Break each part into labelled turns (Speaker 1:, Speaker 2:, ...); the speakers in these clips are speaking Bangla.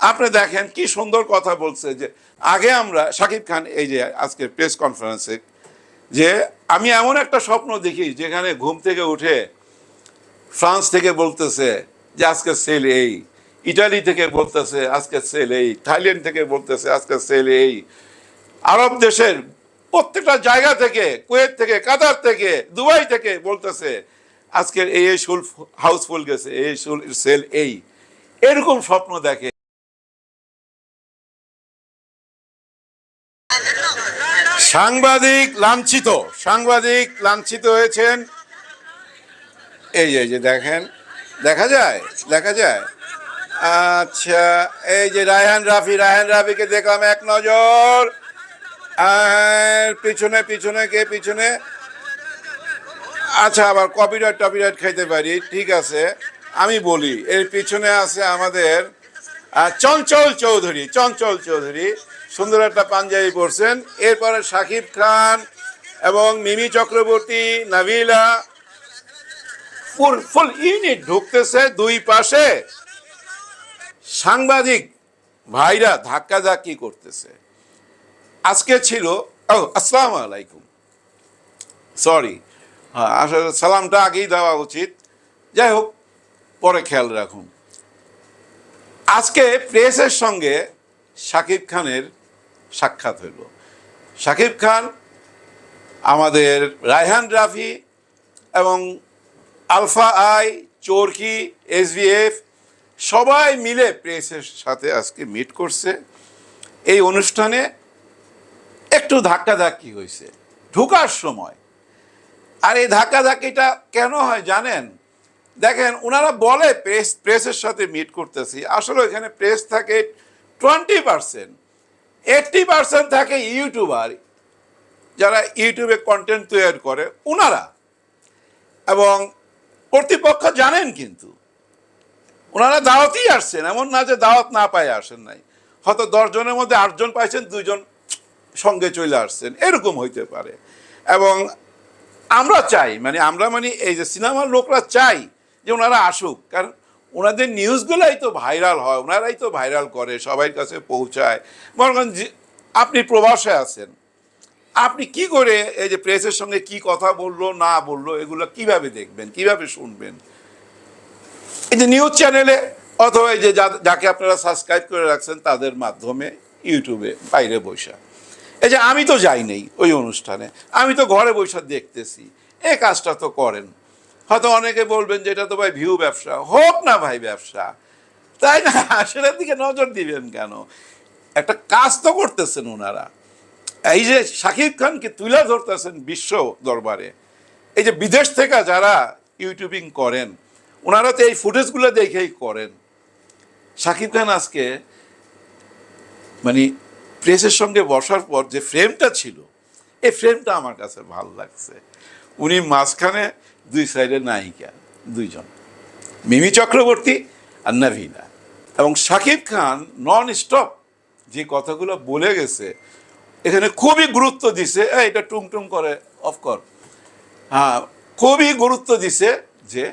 Speaker 1: আপনি দেখেন কি সুন্দর কথা বলছে যে, আগে আমরা, শাকিব খান এই যে আজকে প্রেস কনফারেন্সে যে আমি এমন একটা স্বপ্ন দেখি যেখানে ঘুম থেকে উঠে ফ্রান্স থেকে বলতেছে যে, আজকে সেল এই। ইটালি থেকে বলতেছে, আজকে সেল এই। থাইল্যান্ড থেকে বলতেছে, আজকে সেল এই। আরব দেশের প্রত্যেকটা জায়গা থেকে, কুয়েত থেকে, কাতার থেকে, দুবাই থেকে বলতেছে, আজকের এই শুল হাউসফুল গেছে, এই শুল সেল এই। এরকম স্বপ্ন দেখে। সাংবাদিক লাঞ্ছিত সাংবাদিক লাঞ্ছিত হয়েছেন। এই যে এই যে দেখেন, দেখা যায় দেখা যায়। আচ্ছা এই যে রায়হান রাফি, রায়হান রাফিকে দেখলাম এক নজর। আর পিছনে পিছনে, কে পিছনে? আচ্ছা আবার কপিরাইট টপিরাইট খাইতে পারি, ঠিক আছে। আমি বলি, এর পিছনে আছে আমাদের চঞ্চল চৌধুরী চঞ্চল চৌধুরী। সুন্দর একটা পাঞ্জাবি পরছেন। এরপরে শাকিব খান এবং Mimi Chakraborty Nabila full full unit ঢুকতেছে দুই পাশে। সাংবাদিক ভাইরা ধাক্কাধাক্কি করতেছে। আজকে ছিল ও আসসালামু আলাইকুম। সরি হ্যাঁ আসলে সালামটা আগেই দেওয়া উচিত। যাই হোক, পরে খেয়াল রাখুন। আজকে প্রেসের সঙ্গে শাকিব খানের সাক্ষাৎ হইল। শাকিব খান, আমাদের রায়হান রাফি এবং আলফা আই, চোরকি এসবিএফ সবাই মিলে প্রেসের সাথে আজকে মিট করছে। এই অনুষ্ঠানে একটু ধাক্কাধাক্কি হয়েছে ঢুকার সময়। আর এই ধাক্কাধাক্কিটা কেন হয় জানেন? দেখেন ওনারা বলে প্রেস, প্রেসের সাথে মিট করতেছি। আসলে এখানে প্রেস থাকে টোয়েন্টি পার্সেন্ট এইট্টি পার্সেন্ট থাকে ইউটিউবার যারা ইউটিউবে কন্টেন্ট তৈরি করে ওনারা এবং কর্তৃপক্ষ জানেন কিন্তু ওনারা দাওয়াতই আসছেন, এমন না যে দাওয়াত না পায় আসেন নাই। হয়তো দশজনের মধ্যে আটজন পাইছেন, দুইজন সঙ্গে চলে আসছেন, এরকম হইতে পারে। এবং আমরা চাই মানে আমরা মানে এই যে সিনেমার লোকরা চাই যে ওনারা আসুক, কারণ ওনাদের নিউজগুলাই তো ভাইরাল হয়, ওনারাই তো ভাইরাল করে সবার কাছে পৌঁছায়। মনে করেন আপনি প্রবাসে আছেন। আপনি কি করে এই যে প্রেসের সঙ্গে কি কথা বলল, না বলল, এগুলো কীভাবে দেখবেন, কীভাবে শুনবেন? এই যে নিউজ চ্যানেলে, অথবা এই যে যা- যাকে আপনারা সাবস্ক্রাইব করে রাখছেন তাদের মাধ্যমে ইউটিউবে বাইরে বৈশা। এই যে আমি তো যাই নেই ওই অনুষ্ঠানে, আমি তো ঘরে বৈশা দেখতেছি, এ কাজটা তো করেন। হয়তো অনেকে বলবেন যে এটা তো ভাই ভিউ ব্যবসা। হোক না ভাই ব্যবসা। তাই না? সেটার দিকে নজর দিবেন কেন? একটা কাজ তো করতেছেন ওনারা এই যে শাকিব খানকে তুলে ধরতেছেন বিশ্ব দরবারে। এই যে বিদেশ থেকে যারা ইউটিউবিং করেন ওনারা তো এই ফুটেজগুলো দেখেই করেন। শাকিব খান আজকে মানে প্রেসের সঙ্গে বসার পর যে ফ্রেমটা ছিল, এই ফ্রেমটা আমার কাছে ভালো লাগছে। উনি মাঝখানে দুই সাইডে নায়িকা, দুইজন। মিমি চক্রবর্তী আর নাভিনা। এবং শাকিব খান নন স্টপ যে কথাগুলো বলে গেছে, এখানে খুবই গুরুত্ব দিছে এটা টুং টুং করে অফ কর হ্যাঁ খুবই গুরুত্ব দিছে যে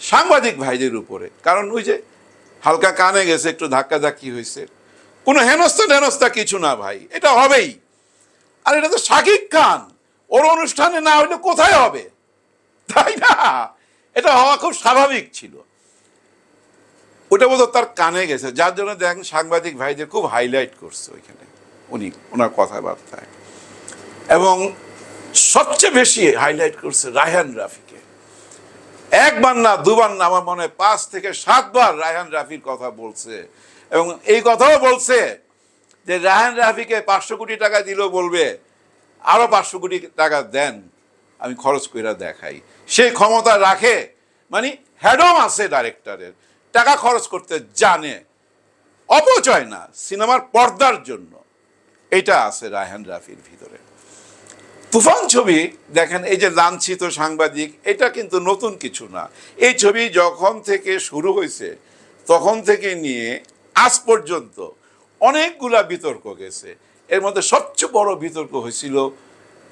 Speaker 1: সাংবাদিক ভাইদের উপরে। কারণ ওই যে হালকা কানে গেছে, একটু ধাক্কাধাক্কি হয়েছে। কোনো হেনস্থা টেনস্থা কিছু না ভাই, এটা হবেই। আর এটা তো শাকিব খান, ওর অনুষ্ঠানে না হইলে কোথায় হবে? তাই না? এটা হওয়া খুব স্বাভাবিক ছিল। ওটা বোধ তার কানে গেছে। যার জন্য দেখেন সাংবাদিক ভাইদের খুব হাইলাইট করছে ওইখানে। উনি, ওনার কথাবার্তায়। এবং সবচেয়ে বেশি হাইলাইট করছে রায়হান রাফিকে। একবার না, দুবার না, আমার মনে হয় পাঁচ থেকে সাতবার রায়হান রাফির কথা বলছে। এবং এই কথাও বলছে যে রায়হান রাফিকে পাঁচশো কোটি টাকা দিলেও বলবে, আরও পাঁচশো কোটি টাকা দেন, আমি খরচ করে দেখাই। সেই ক্ষমতা রাখে মানে হ্যাডম আছে ডাইরেক্টরের টাকা খরচ করতে জানে, অপচয় না, সিনেমার পর্দার জন্য। এটা আছে রায়হান রাফির ভিতরে। তুফান ছবি, দেখেন, এই যে লাঞ্ছিত সাংবাদিক, এটা কিন্তু নতুন কিছু না। এই ছবি যখন থেকে শুরু হয়েছে, তখন থেকে নিয়ে আজ পর্যন্ত অনেকগুলা বিতর্ক গেছে। এর মধ্যে সবচেয়ে বড় বিতর্ক হয়েছিল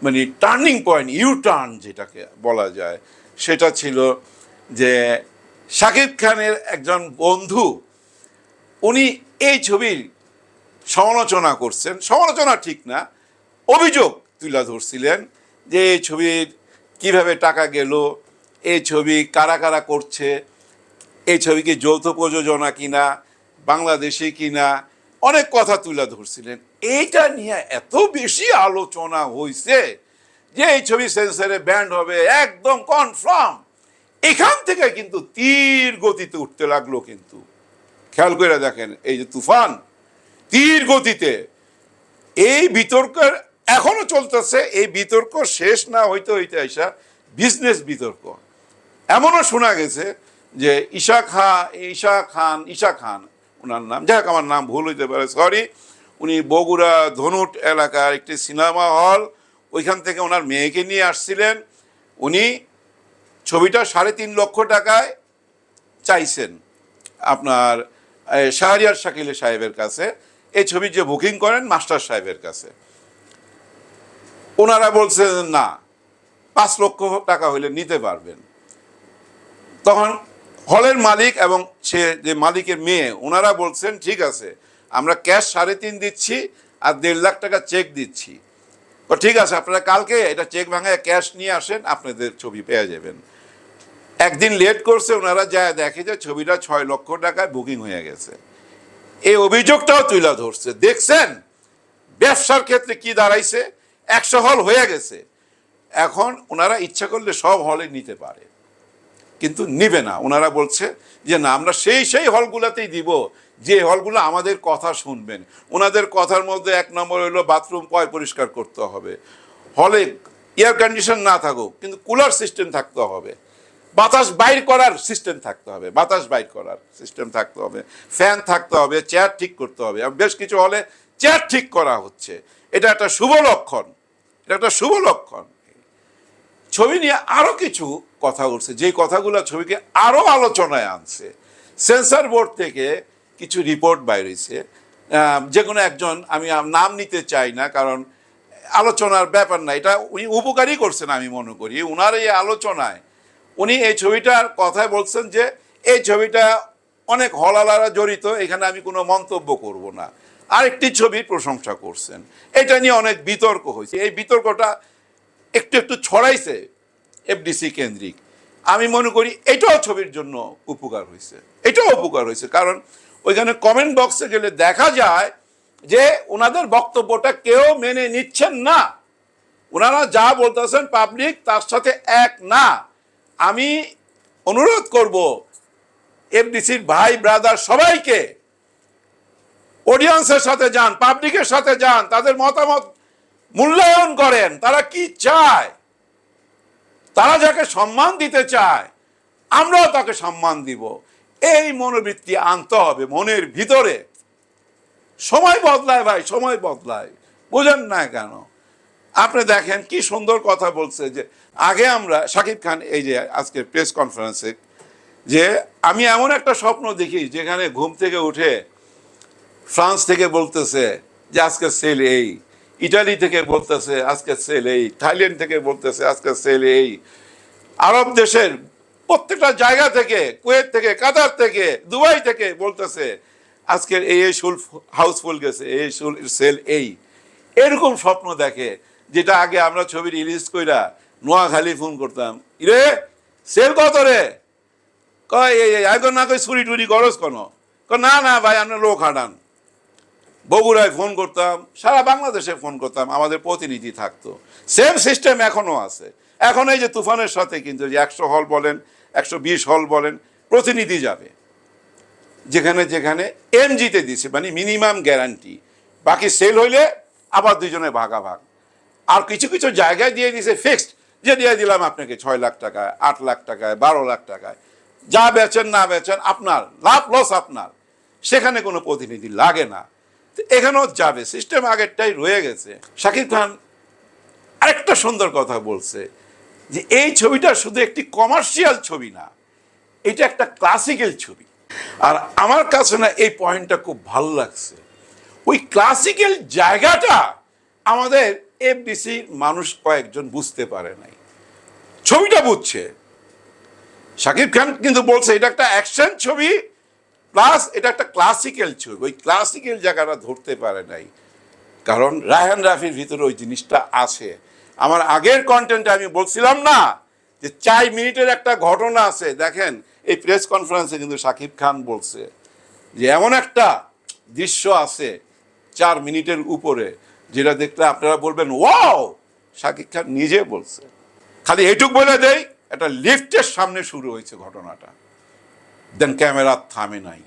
Speaker 1: মানে টার্নিং পয়েন্ট ইউ টার্ন যেটাকে বলা যায়, সেটা ছিল যে শাকিব খানের একজন বন্ধু, উনি এই ছবির সমালোচনা করছেন। সমালোচনা ঠিক না, অভিযোগ তুলে ধরছিলেন যে এই ছবির কীভাবে টাকা গেল, এই ছবি কারা কারা করছে, এই ছবিকে যৌথ প্রযোজনা কিনা, বাংলাদেশি কিনা অনেক কথা তুলে ধরছিলেন। এইটা নিয়ে এত বেশি আলোচনা হয়েছে যে এই ছবি সেন্সারে ব্যান্ড হবে একদম কনফার্ম। এখান থেকে কিন্তু তীর গতিতে উঠতে লাগল কিন্তু। খেয়াল করে দেখেন, এই যে তুফান, তীর গতিতে। এই বিতর্কের এখনও চলতেছে, এই বিতর্ক শেষ না হইতে হইতে আইসা বিজনেস বিতর্ক। এমনও শোনা গেছে যে ঈশা খা, ঈশা খান ঈশা খান ওনার নাম, যাই আমার নাম ভুল হইতে পারে সরি উনি বগুড়া ধনুট এলাকার একটি সিনেমা হল, ওইখান থেকে ওনার মেয়েকে নিয়ে আসছিলেন। উনি ছবিটা সাড়ে তিন লক্ষ টাকায় চাইছেন আপনার শাহরিয়ার শাকিল সাহেবের কাছে। এই ছবির যে বুকিং করেন মাস্টার সাহেবের কাছে। ওনারা বলছেন, না, পাঁচ লক্ষ টাকা হইলে নিতে পারবেন। তখন হলের মালিক এবং সে যে মালিকের মেয়ে ওনারা বলছেন, ঠিক আছে, আমরা ক্যাশ সাড়ে তিন দিচ্ছি আর দেড় লাখ টাকা চেক দিচ্ছি। তো ঠিক আছে, আপনারা কালকে এটা চেক ভাঙায় ক্যাশ নিয়ে আসেন, আপনাদের ছবি পেয়ে যাবেন। একদিন লেট করছে ওনারা যায় দেখে যে ছবিটা ছয় লক্ষ টাকায় বুকিং হয়ে গেছে। এই অভিযোগটাও তুলে ধরছে। দেখছেন? ব্যবসার ক্ষেত্রে কি দাঁড়াইছে? একশো হল হয়ে গেছে। এখন ওনারা ইচ্ছা করলে সব হলে নিতে পারে। কিন্তু নিবে না। ওনারা বলছে যে, না, আমরা সেই সেই হলগুলোতেই দিব। যে হলগুলো আমাদের কথা শুনবেন। ওনাদের কথার মধ্যে এক নম্বর হলো বাথরুম কয় পরিষ্কার করতে হবে। হলে এয়ার কন্ডিশন না থাকুক, কিন্তু কুলার সিস্টেম থাকতে হবে। বাতাস বাইর করার সিস্টেম থাকতে হবে। বাতাস বাইর করার সিস্টেম থাকতে হবে। ফ্যান থাকতে হবে চেয়ার ঠিক করতে হবে। বেশ কিছু হলে চেয়ার ঠিক করা হচ্ছে। এটা একটা শুভ লক্ষণ। এটা একটা শুভ লক্ষণ। ছবি নিয়ে আরও কিছু কথা উঠছে যে কথাগুলো ছবিকে আরও আলোচনায় আনছে। সেন্সর বোর্ড থেকে কিছু রিপোর্ট বাইরেছে। যে কোনো একজন, আমি নাম নিতে চাই না, কারণ আলোচনার ব্যাপার না, এটা উনি উপকারই করছেন আমি মনে করি। ওনার এই আলোচনায় উনি এই ছবিটার কথায় বলছেন যে, এই ছবিটা অনেক হলালারা জড়িত, এখানে আমি কোনো মন্তব্য করব না। আরেকটি ছবির প্রশংসা করছেন। এটা নিয়ে অনেক বিতর্ক হয়েছে। এই বিতর্কটা একটু একটু ছড়াইছে এফডিসি কেন্দ্রিক। আমি মনে করি এটাও ছবির জন্য উপকার হয়েছে। এটাও উপকার হয়েছে, কারণ ওইখানে কমেন্ট বক্সে গেলে দেখা যায় যে ওনাদের বক্তব্যটা কেউ মেনে নিচ্ছেন না। ওনারা যা বলতেছেন পাবলিক তার সাথে এক না। আমি অনুরোধ করব এফডিসির ভাই ব্রাদার সবাইকে অডিয়েন্সের সাথে যান পাবলিকের সাথে যান, তাদের মতামত মূল্যায়ন করেন, তারা কি চায়? তারা যাকে সম্মান দিতে চায়, আমরাও তাকে সম্মান দিব। এই মনোবৃত্তি আনতে হবে মনের ভিতরে। সময় বদলায় ভাই, সময় বদলায়। বুঝেন না কেন? আপনি দেখেন কি সুন্দর কথা বলছে যে, আগে আমরা, শাকিব খান এই যে আজকের প্রেস কনফারেন্সে যে আমি এমন একটা স্বপ্ন দেখি যেখানে ঘুম থেকে উঠে ফ্রান্স থেকে বলতেছে যে আজকে সেল এই। ইটালি থেকে বলতেছে, আজকে সেল এই। থাইল্যান্ড থেকে বলতেছে, আজকে সেল এই। আরব দেশের প্রত্যেকটা জায়গা থেকে, কুয়েত থেকে, কাতার থেকে, দুবাই থেকে বলতেছে আজকের এই এই শুল হাউসফুল গেছে, এই শুল সেল এই। এরকম স্বপ্ন দেখে, যেটা আগে আমরা ছবি রিলিজ কইরা নোয়াখালী ফোন করতাম। ইরে সেল কত রে? কয়, এই এখন না কই চুরি টুরি গরজ কোনো? না না ভাই আপনার লোক হাঁটান। বগুড়ায় ফোন করতাম, সারা বাংলাদেশে ফোন করতাম, আমাদের প্রতিনিধি থাকতো। সেম সিস্টেম এখনও আছে। এখন এই যে তুফানের সাথে কিন্তু যে একশো হল বলেন, একশো বিশ হল বলেন, প্রতিনিধি যাবে। যেখানে যেখানে এমজিতে দিছে মানে মিনিমাম গ্যারান্টি বাকি সেল হইলে আবার দুজনে ভাগাভাগ। আর কিছু কিছু জায়গায় দিয়ে দিছে ফিক্সড যে দিয়ে দিলাম আপনাকে ছয় লাখ টাকায়, আট লাখ টাকায়, বারো লাখ টাকায়। যা বেচেন না বেচেন, আপনার, লাভ লস আপনার। সেখানে কোনো প্রতিনিধি লাগে না। এখানেও যাবে সিস্টেম আগেরটাই রয়ে গেছে। শাকিব খান আরেকটা সুন্দর কথা বলছে, যে এই ছবিটা শুধু একটি কমার্শিয়াল ছবি না, এটা একটা ক্লাসিক্যাল ছবি। আর আমার কাছে না এই পয়েন্টটা খুব ভালো লাগছে। ওই ক্লাসিক্যাল জায়গাটা আমাদের এফডিসির মানুষ কয়েকজন বুঝতে পারে নাই। ছবিটা বুঝছে। শাকিব খান কিন্তু বলছে, এটা একটা অ্যাকশন ছবি প্লাস এটা একটা ক্লাসিক্যাল ছবি ওই ক্লাসিক্যাল জায়গাটা ধরতে পারে নাই। কারণ রায়হান রাফির ভিতরে ওই জিনিসটা আছে। আমার আগের কন্টেন্টে আমি বলছিলাম না যে চার মিনিটের একটা ঘটনা আছে। দেখেন, এই প্রেস কনফারেন্সে কিন্তু শাকিব খান বলছে যে এমন একটা দৃশ্য আছে চার মিনিটের উপরে, যেটা দেখলে আপনারা বলবেন, ওয়াও! শাকিব খান নিজে বলছে। খালি এটুক বলে দেই, একটা লিফটের সামনে শুরু হয়েছে ঘটনাটা। দেন ক্যামেরা থামে নাই।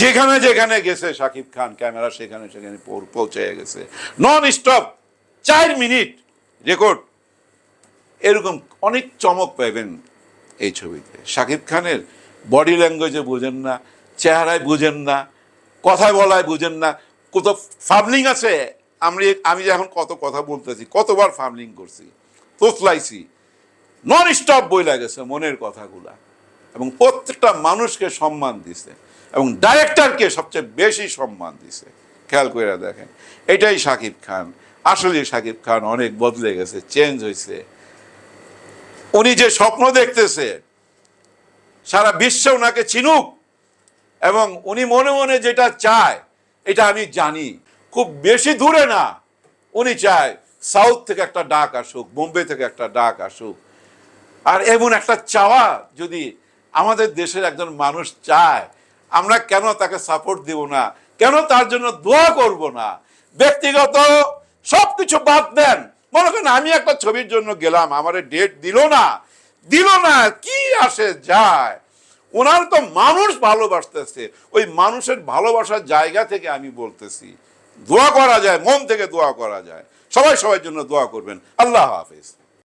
Speaker 1: যেখানে যেখানে গেছে শাকিব খান, ক্যামেরা সেখানে সেখানে পৌঁছে গেছে। নন স্টপ চার মিনিট রেকর্ড। এরকম অনেক চমক পাবেন এই ছবিতে। শাকিব খানের বডি ল্যাঙ্গুয়েজে বুঝেন না, চেহারায় বুঝেন না কথায় বলায় বুঝেন না, কত ফাবলিং আছে। আমি আমি এখন কত কথা বলতেছি, কতবার ফাবলিং করছি, তোতলাইছি। নন স্টপ বই লাগেছে মনের কথাগুলা। এবং প্রত্যেকটা মানুষকে সম্মান দিছে এবং ডাইরেক্টরকে সবচেয়ে বেশি সম্মান দিছে। খেয়াল করে দেখেন, এটাই শাকিব খান। আসলে শাকিব খান অনেক বদলে গেছে চেঞ্জ হয়েছে উনি যে স্বপ্ন দেখতেছে, সারা বিশ্ব ওনাকে চিনুক এবং উনি মনে মনে যেটা চায়, এটা আমি জানি। খুব বেশি দূরে না, উনি চায় সাউথ থেকে একটা ডাক আসুক, বোম্বে থেকে একটা ডাক আসুক। আর এমন একটা চাওয়া যদি আমাদের দেশের একজন মানুষ চায়, আমরা কেন তাকে সাপোর্ট দিব না? কেন তার জন্য দোয়া করব না? ব্যক্তিগত সব কিছু বাদ দেন। মনে করেন আমি একটা ছবির জন্য গেলাম, আমার ডেট দিল না। দিল না, কি আসে যায়? ওনার তো মানুষ ভালোবাসতেছে। ওই মানুষের ভালোবাসার জায়গা থেকে আমি বলতেছি, দোয়া করা যায়, মন থেকে দোয়া করা যায়। সবাই সবার জন্য দোয়া করবেন। আল্লাহ হাফিজ।